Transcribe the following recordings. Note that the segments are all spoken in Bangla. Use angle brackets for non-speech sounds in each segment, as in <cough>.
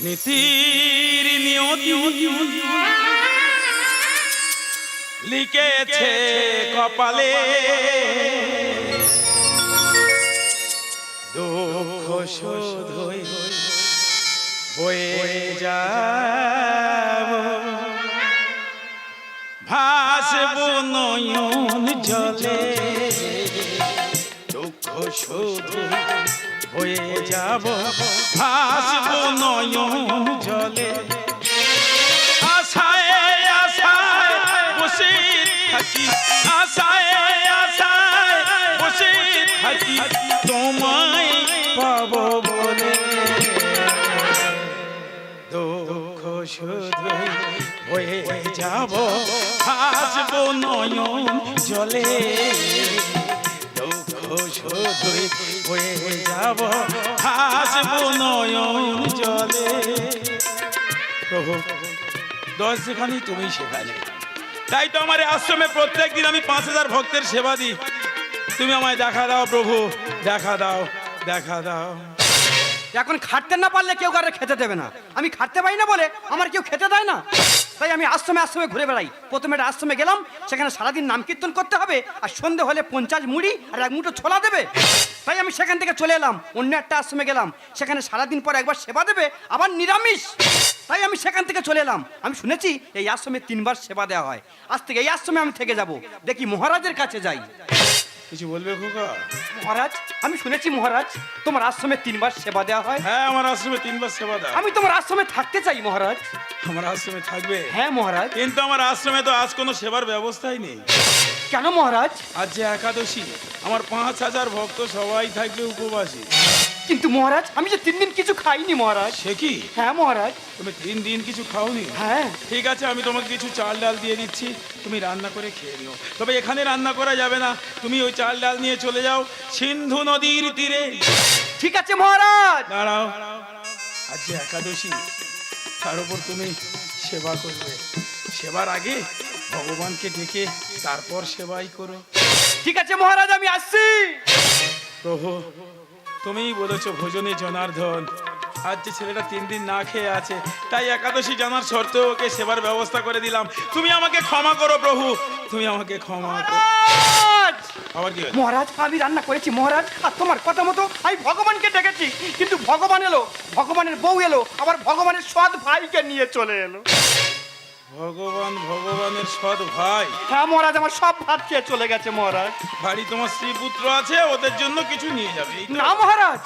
নীতির নিয়তি লিখেছে কপালে। দুঃখ বয়ে যাব। ভাসব নয়ন জলে। শুধু হয়ে যাব ভাসব নয়ন জলে আশায় আশায় বসে থাকি আশায় আশায় বসে থাকি তোমায় পাবো বলে দুঃখ শুধু হয়ে যাব, হাসব নয়ন জলে। দুঃখ শুধু হয়ে প্রভু দশ যেখানে তুমি শেখালে তাই তো আমার আশ্রমে প্রত্যেক দিন আমি পাঁচ হাজার ভক্তের সেবা দিই। তুমি আমায় দেখা দাও প্রভু, দেখা দাও দেখা দাও। এখন খাটতে না পারলে কেউ কারও খেতে দেবে না। আমি খাটতে পারি না বলে আমার কেউ খেতে দেয় না। তাই আমি আশ্রমে আশ্রমে ঘুরে বেড়াই। প্রথমে একটা আশ্রমে গেলাম, সেখানে সারাদিন নাম কীর্তন করতে হবে, আর সন্ধে হলে পঞ্চাশ মুড়ি আর এক মুঠো ছোলা দেবে। তাই আমি সেখান থেকে চলে এলাম, অন্য একটা আশ্রমে গেলাম। সেখানে সারাদিন পর একবার সেবা দেবে, আবার নিরামিষ। তাই আমি সেখান থেকে চলে এলাম। আমি শুনেছি এই আশ্রমে তিনবার সেবা দেওয়া হয়। আজ থেকে এই আশ্রমে আমি থেকে যাব। দেখি মহারাজের কাছে যাই। কিছু বলবে খোকা? মহারাজ আমি শুনেছি মহারাজ তোমার আশ্রমে তিনবার সেবা দেওয়া হয়। হ্যাঁ আমার আশ্রমে তিনবার সেবা দেওয়া আমি তোমার আশ্রমে থাকতে চাই মহারাজ। আমার আশ্রমে থাকবে? হ্যাঁ মহারাজ। কিন্তু আমার আশ্রমে তো আজ কোনো সেবার ব্যবস্থাই নেই। কেন মহারাজ? আজ যে একাদশী আমার পাঁচ হাজার ভক্ত সবাই থাকবে উপবাসী। কিন্তু মহারাজ আমি যে তিন দিন কিছু খাইনি মহারাজ। সে কি? হ্যাঁ মহারাজ। তুমি তিন দিন কিছু খাওনি? হ্যাঁ। ঠিক আছে আমি তোমাকে কিছু চাল ডাল দিয়ে দিচ্ছি। তুমি রান্না করে খেয়ে নিও। তবে এখানে রান্না করা যাবে না। তুমি ওই চাল ডাল নিয়ে চলে যাও সিন্ধু নদীর তীরে। ঠিক আছে মহারাজ। দাঁড়াও। আজ যে একাদশী তার উপর তুমি সেবা করবে। সেবার আগে ভগবানকে ডেকে তারপর সেবাই করো। ঠিক আছে মহারাজ আমি আসছি। প্রভু তুমিই বলেছ ভোজনে জনার্দন আজ যে ছেলেটা তিন দিন না খেয়ে আছে তাই একাদশী জানার শর্তেও ওকে সেবার ব্যবস্থা করে দিলাম। তুমি আমাকে ক্ষমা করো প্রভু। তুমি আমাকে ক্ষমা করো। মহারাজ! আবার কি হলো? মহারাজ আমি রান্না করেছি মহারাজ আর তোমার কথা মতো আমি ভগবানকে ডেকেছি কিন্তু ভগবান এলো ভগবানের বউ এলো আবার ভগবানের সৎ ভাইকে নিয়ে চলে এলো। ভগবান ভগবানের সৎ ভাই। হ্যাঁ মহারাজ আমার সব ভাত খেয়ে চলে গেছে মহারাজ। বাড়ি তোমার স্ত্রী পুত্র আছে ওদের জন্য কিছু নিয়ে যাবে এই তো? না মহারাজ।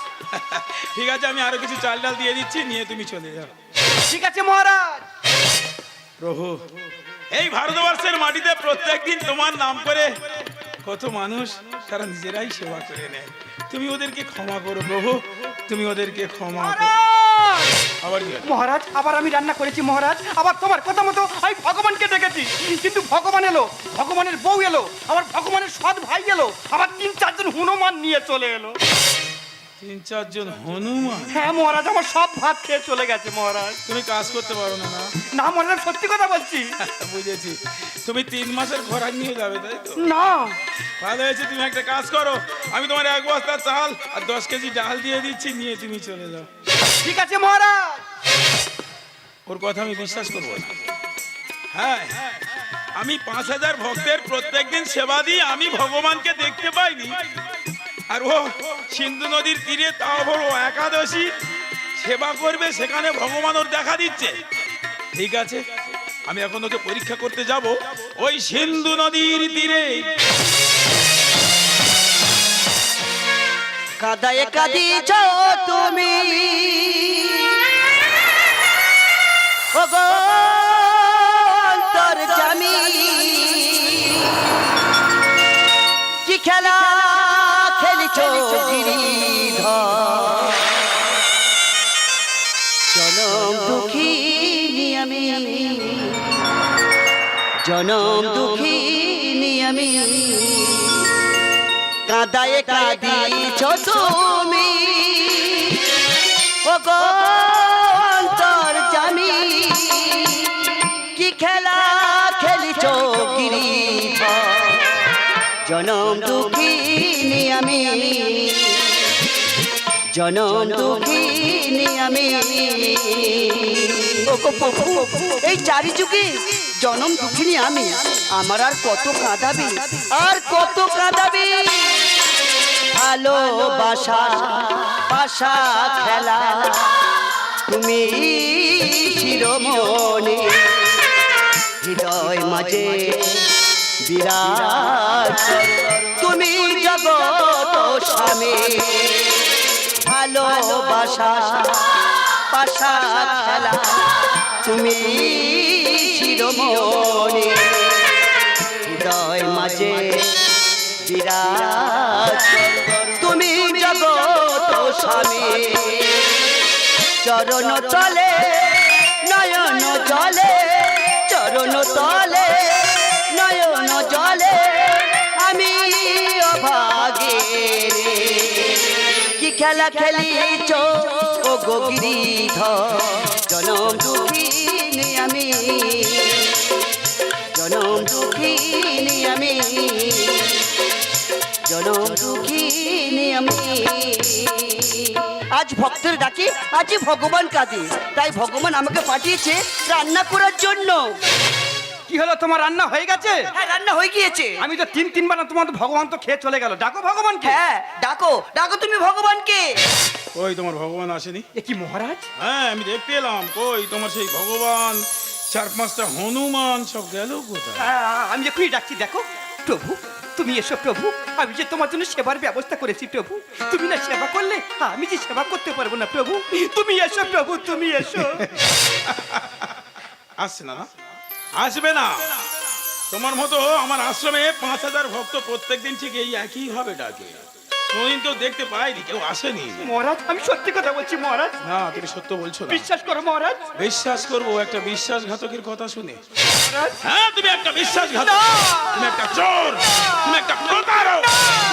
<laughs> ঠিক আছে আমি আরও কিছু চাল ডাল দিয়ে দিচ্ছি নিয়ে তুমি চলে যাও। ঠিক আছে মহারাজ। প্রভু এই ভারতবর্ষের মাটিতে প্রত্যেকদিন তোমার নাম করে কত মানুষ তারা নিজেরাই সেবা করে নেয়। তুমি ওদেরকে ক্ষমা করো প্রভু। তুমি ওদেরকে ক্ষমা করো। মহারাজ! আবার কি? হলো? মহারাজ আবার আমি রান্না করেছি মহারাজ। আবার তোমার কথা মতো আমি ভগবানকে ডেকেছি। কিন্তু ভগবান এলো ভগবানের বউ এলো আবার ভগবানের সৎ ভাই এলো আবার তিন চারজন হনুমান নিয়ে চলে এলো। তিন চারজন হনুমান? হ্যাঁ মহারাজ আমার সব ভাত খেয়ে চলে গেছে মহারাজ। তুমি কাজ করতে পারো না না? না মহারাজ সত্যি কথা বলছি। <laughs> বুঝেছি। তুমি তিন মাসের খোরাক নিয়ে যাবে তাই তো? না। ভালো হয়েছে তুমি একটা কাজ করো। আমি তোমার এক বস্তা চাল আর দশ কেজি ডাল দিয়ে দিচ্ছি নিয়ে তুমি চলে যাও। ঠিক আছে, মহারাজ। ওর কথা আমি বিশ্বাস করব না। হ্যাঁ আমি পাঁচ হাজার ভক্তের প্রত্যেকদিন সেবা দিই, আমি ভগবানকে দেখতে পাইনি। আর ও সিন্ধু নদীর তীরে, তাও বড় একাদশী সেবা করবে, সেখানে ভগবান ওর দেখা দিচ্ছে। ঠিক আছে, আমি এখন ওকে পরীক্ষা করতে যাব। ওই সিন্ধু নদীর তীরে। কাদায় কাঁদিছ তুমি। ওগো জামি। কি খেলা খেলিছ জনম দুঃখিনী আমি জনম দুঃখিনী কাদায় কাঁদিছ তুমি? ও গো অন্তর জামি, কি খেলা খেলিছ গিরিধ জনম দুঃখিনী আমি। জনম দুঃখিনী আমি। এই চারি যুগে জনম দুঃখিনী আমি। আমার আর কত কাঁদাবি? আর কত কাঁদাবি? ভালোবাসা পাশা খেলা। তুমি শিরোমণি হৃদয় মাঝে বিরাট তুমি জগত স্বামী, ভালোবাসা পাশা খেলা। তুমি শিরোমণি হৃদয় মাঝে বিরাট তুমি জগত স্বামী। চরণ তলে, নয়ন জলে, চরণ তলে, নয়ন জলে, আমি অভাগে কি খেলা খেলিছ ও গো গিরিধ জনম দুঃখিনী আমি ভক্তের ডাকে আজ ভগবান কাঁদে। তাই ভগবান আমাকে পাঠিয়েছে রান্না করার জন্য। কি হলো তোমার রান্না হয়ে গেছে? হ্যাঁ রান্না হয়ে গিয়েছে। আমি তো তিন তিনবার না তোমার তো ভগবান তো খেয়ে চলে গেল। ডাকো ভগবানকে। হ্যাঁ ডাকো ডাকো তুমি ভগবানকে। ওই তোমার ভগবান আসেনি? এ কি মহারাজ? হ্যাঁ আমি দেখতে এলাম। কই তোমার সেই ভগবান চার পাঁচটা হনুমান সব গেল কোথায়? আমি এখনই ডাকছি দেখো। প্রভু তুমি এসো প্রভু, আমি যে তোমার জন্য সেবার ব্যবস্থা করেছি প্রভু। তুমি না সেবা করলে, আমি যে সেবা করতে পারব না প্রভু। তুমি এসো প্রভু, তুমি এসো। আসছে না আসবে না। তোমার মতো আমার আশ্রমে পাঁচ হাজার ভক্ত প্রত্যেকদিন ঠিক এই একই হবে ডাকে। কোনদিন তো দেখতে পাইনি কেউ আসেনি। মহারাজ আমি সত্যি কথা বলছি মহারাজ। না তুমি সত্য বলছো না। বিশ্বাস করো মহারাজ। বিশ্বাস করব একটা বিশ্বাসঘাতকের কথা শুনে। হ্যাঁ তুমি একটা বিশ্বাসঘাতক। তুমি একটা চোর। তুমি একটা প্রতারক।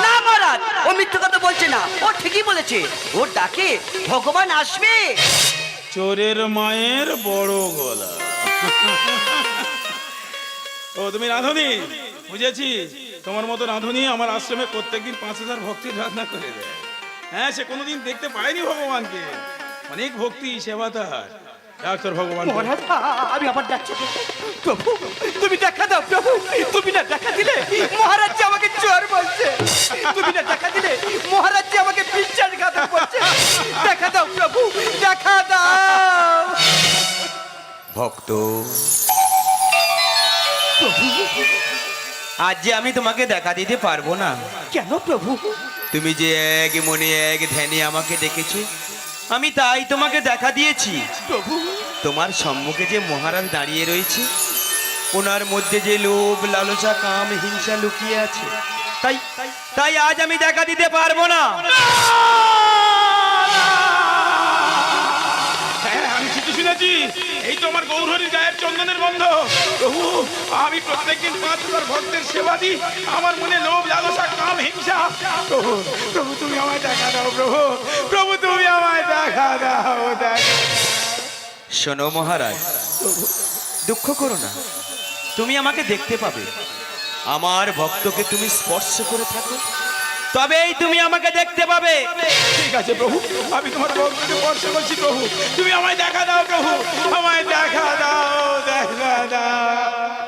না মহারাজ ও মিথ্যে কথা বলছে না। ও ঠিকই বলেছে। ওর ডাকে ভগবান আসবে। চোরের মায়ের বড় গলা। ও তুমি রাঁধুনি বুঝেছি তোমার মতো রাঁধুনি আমার আশ্রমে প্রত্যেকদিন পাঁচ হাজার ভক্তির রান্না করে দেয়। হ্যাঁ সে কোনোদিন দেখতে পায়নি ভগবানকে। অনেক ভক্তি সেবা তার ডাক্তার ভগবান আমি আবার ডাকছি। প্রভু তুমি দেখা দাও প্রভু। তুমি না দেখা দিলে মহারাজ আমাকে চোর বলছে। তুমি না দেখা দিলে মহারাজ আমাকে বিশ্বাসঘাতক বলছে দেখা দাও প্রভু দেখা দাও। ভক্ত। আজ যে আমি তোমাকে দেখা দিতে পারব না। কেন প্রভু? তুমি যে এক মনে এক ধ্যানে আমাকে ডেকেছো আমি তাই তোমাকে দেখা দিয়েছি। প্রভু? তোমার সম্মুখে যে মহারাজ দাঁড়িয়ে রয়েছে ওনার মধ্যে যে লোভ লালসা কাম হিংসা লুকিয়ে আছে তাই তাই আজ আমি দেখা দিতে পারব না। এই তো আমার গৌরহরির গায়ের চন্দনের গন্ধ। প্রভু, আমি প্রত্যেকদিন পাঁচ হাজার ভক্তের সেবা দিই। আমার মনে লোভ, লালসা, কাম, হিংসা। প্রভু প্রভু, তুমি আমায় দেখা দাও, প্রভু। প্রভু, তুমি আমায় দেখা দাও, দেখা শোনো মহারাজ, দুঃখ করো না। তুমি আমাকে দেখতে পাবে। আমার ভক্তকে তুমি স্পর্শ করে থাকো। তবেই তুমি আমাকে দেখতে পাবে। ঠিক আছে, প্রভু। আমি তোমার ভক্তকে স্পর্শ করছি, প্রভু। তুমি আমায় দেখা দাও, প্রভু। আমায় দেখা দাও দেখা দাও।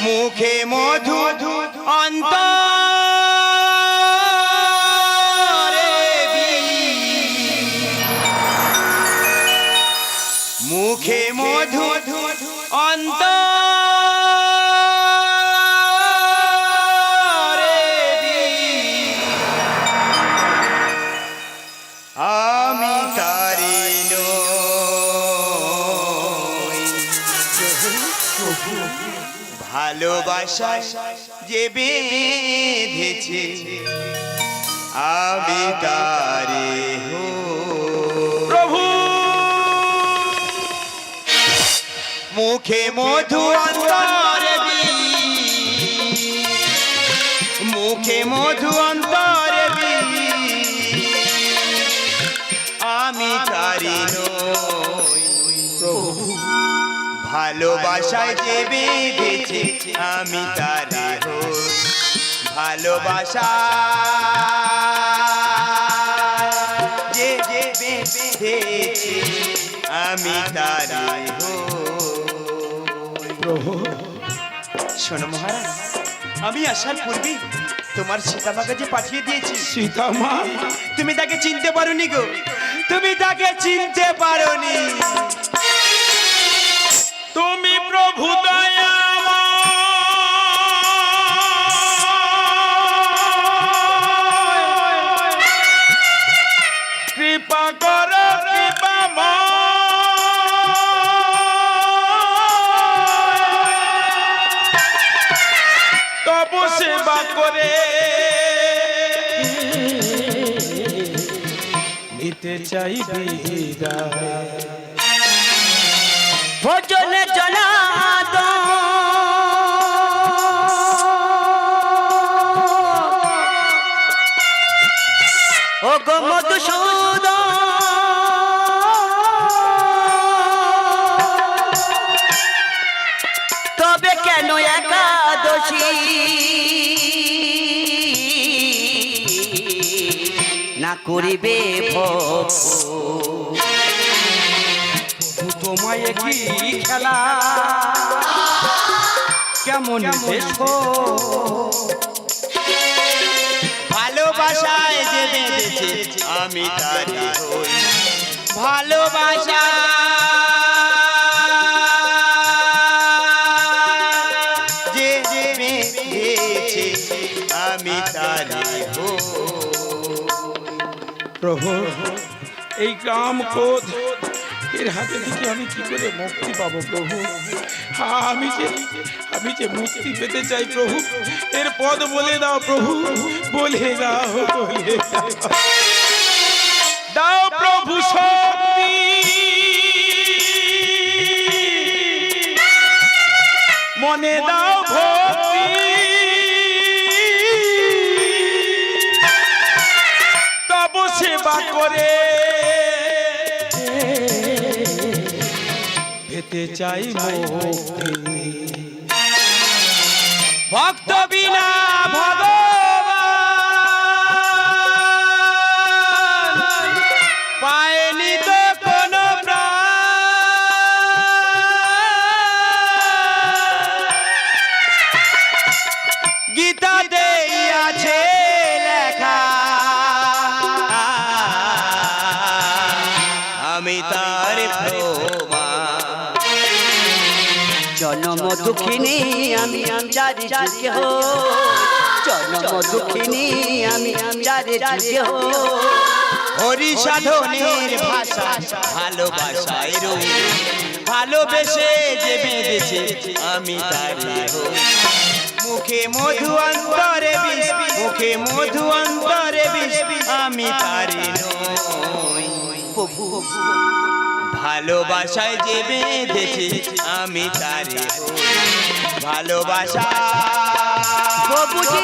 মুখে মধু অন্তরে বীজ। মুখে মধু ভালোবাসায় যে বেঁধেছে আমি তারে প্রভু! মুখে মধু অন্তরে মুখে মধু ভালোবাসায় যে বেঁধেছে আমি তারে হই ভালোবাসা বেঁধেছে আমি তারি প্রভু শোনো মহারাজ আমি আসার পূর্বে তোমার সীতামা কাছে পাঠিয়ে দিয়েছি সীতা মা তুমি তাকে চিনতে পারোনি গো। তুমি তাকে চিনতে পারোনি। তুমি প্রভু দয়াময়। কৃপা কর কৃপা তবু সেবা করে। নিতে চাই ভোজন তবে কেন একাদশী? না করিবে ভোগ। তোমায় কি খেলা? কেমন বেশো ভালোবাসায় যে বেঁধেছে আমি তারি হই। ভালোবাসা যে বেঁধেছে আমি তারি হই। প্রভু এই কাম ক্রোধ এর হাতে থেকে আমি কি করে মুক্তি পাবো প্রভু? আমি যে আমি যে মুক্তি পেতে চাই প্রভু, এর পদ বলে দাও প্রভু, বলে দাও বলে দাও। দাও প্রভু শক্তি। মনে দাও ভক্তি। তব সেবা করে পেতে চাই মুক্তি ভক্ত বিনা দুঃখিনী, আমি যারে জন্ম দুঃখিনী, আমি যারে হরি সাধনের ভাষা, ভালোবাসায় ভালোবেসে যে বেঁধেছে, আমি। মুখে মধু অন্তরে মুখে মধু অন্তরে আমি তারি নই। প্রভু। ভালোবাসায় যে বেঁধেছে আমি তারে ভালোবাসা প্রভুজি।